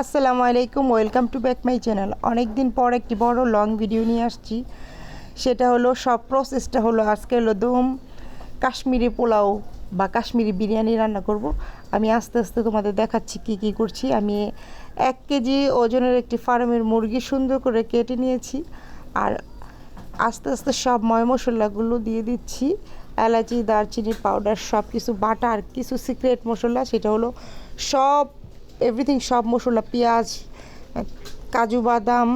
আসসালামু আলাইকুম, welcome to back my channel. অনেক দিন পর একটি বড় লং ভিডিও নিয়ে আসছি। সেটা হলো, সব প্রসেসটা হলো আজকে হলো দম কাশ্মীরি পোলাও বা কাশ্মীরি বিরিয়ানি রান্না করব। আমি আস্তে আস্তে তোমাদের দেখাচ্ছি কি কি করছি। আমি এক কেজি ওজনের একটি ফার্মের মুরগি সুন্দর করে কেটে নিয়েছি আর আস্তে আস্তে সব ময় মশলাগুলো দিয়ে দিচ্ছি। এলাচি, দারচিনি, পাউডার সব কিছু বাটা আর কিছু সিক্রেট মশলা, সেটা হলো সব এভরিথিং সব মশলা, পেঁয়াজ, কাজু বাদাম,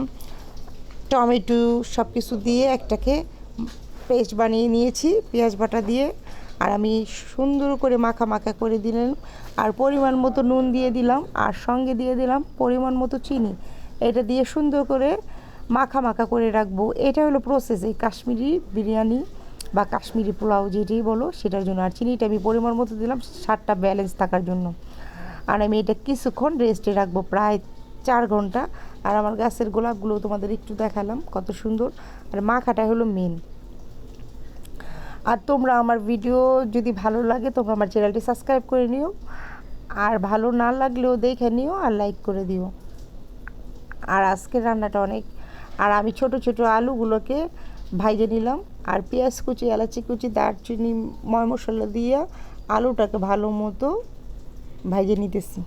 টমেটো সব কিছু দিয়ে একটাকে পেস্ট বানিয়ে নিয়েছি, পেঁয়াজ বাটা দিয়ে। আর আমি সুন্দর করে মাখা মাখা করে দিলাম। আর পরিমাণ মতো নুন দিয়ে দিলাম, আর সঙ্গে দিয়ে দিলাম পরিমাণ মতো চিনি। এটা দিয়ে সুন্দর করে মাখা মাখা করে রাখব। এটা হলো প্রসেস এই কাশ্মীরি বিরিয়ানি বা কাশ্মীরি পোলাও যেটাই বলো, সেটার জন্য। আর চিনিটা আমি পরিমাণ মতো দিলাম, স্বাদটা ব্যালেন্স থাকার জন্য। আর আমি এটা কিছুক্ষণ রেস্টে রাখব, প্রায় চার ঘণ্টা। আর আমার গাছের গোলাপগুলো তোমাদের একটু দেখালাম কত সুন্দর। আর মাখাটা হলো মেন আর তোমরা আমার ভিডিও যদি ভালো লাগে, তোমরা আমার চ্যানেলটি সাবস্ক্রাইব করে নিও। আর ভালো না লাগলেও দেখে নিও আর লাইক করে দিও। আর আজকের রান্নাটা অনেক আর আমি ছোট ছোট আলুগুলোকে ভাইজে নিলাম। আর পেঁয়াজ কুচি, এলাচি কুচি, দারচিনি, ময় মশলা দিয়ে আলুটাকে ভালো মতো ভাইজে নিতেছি।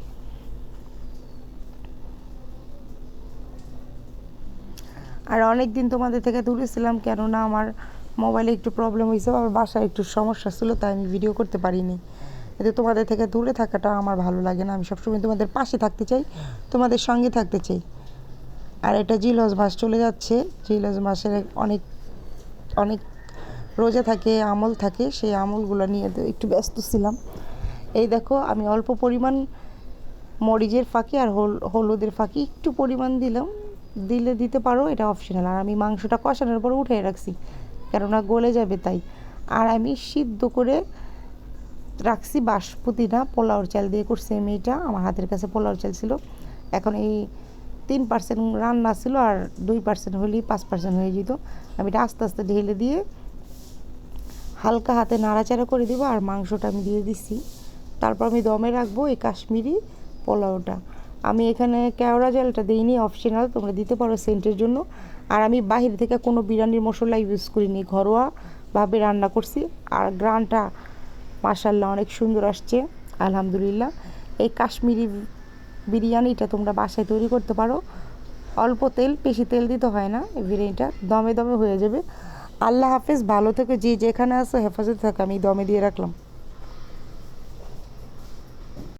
আর অনেক দিন তোমাদের থেকে দূরে ছিলাম, কেননা আমার মোবাইলে একটু প্রবলেম হয়েছে আমার বাসায় একটু সমস্যা ছিল, তাই আমি ভিডিও করতে পারিনি। এতে তোমাদের থেকে দূরে থাকাটা আমার ভালো লাগে না। আমি সবসময় তোমাদের পাশে থাকতে চাই, তোমাদের সঙ্গে থাকতে চাই। আর এটা জিলস মাস চলে যাচ্ছে জিলস মাসের অনেক অনেক রোজা থাকে, আমল থাকে, সেই আমলগুলো নিয়ে একটু ব্যস্ত ছিলাম। এই দেখো, আমি অল্প পরিমাণ মরিচের ফাঁকি আর হল, হলুদের ফাঁকি একটু পরিমাণ দিলাম। দিলে দিতে পারো, এটা অপশনাল আর আমি মাংসটা কষানোর পর উঠে রাখছি, কেননা গলে যাবে তাই। আর আমি সিদ্ধ করে রাখছি বাসপুতি না পোলাওর চাল দিয়ে করছি আমি এটা। আমার হাতের কাছে পোলাওর চাল ছিল। এখন এই তিন পার্সেন্ট রান্না ছিল আর দুই পার্সেন্ট হলেই পাঁচ পার্সেন্ট হয়ে যেত। আমি এটা আস্তে আস্তে ঢেলে দিয়ে হালকা হাতে নাড়াচাড়া করে দিব আর মাংসটা আমি দিয়ে দিছি তারপর আমি দমে রাখব এই কাশ্মীরি পোলাওটা। আমি এখানে কেওড়া জলটা দিইনি অপশনাল তোমরা দিতে পারো সেন্টের জন্য। আর আমি বাহির থেকে কোনো বিরিয়ানির মশলা ইউজ করিনি ঘরোয়াভাবে রান্না করছি। আর গ্রানটা মাসাল্লাহ অনেক সুন্দর আসছে, আলহামদুলিল্লাহ। এই কাশ্মীরি বিরিয়ানিটা তোমরা বাসায় তৈরি করতে পারো। অল্প তেল, বেশি তেল দিতে হয় না, এই বিরিয়ানিটা দমে দমে হয়ে যাবে। আল্লাহ হাফেজ, ভালো থেকে, যে যেখানে আসো হেফাজতে থাকে, আমি দমে দিয়ে রাখলাম।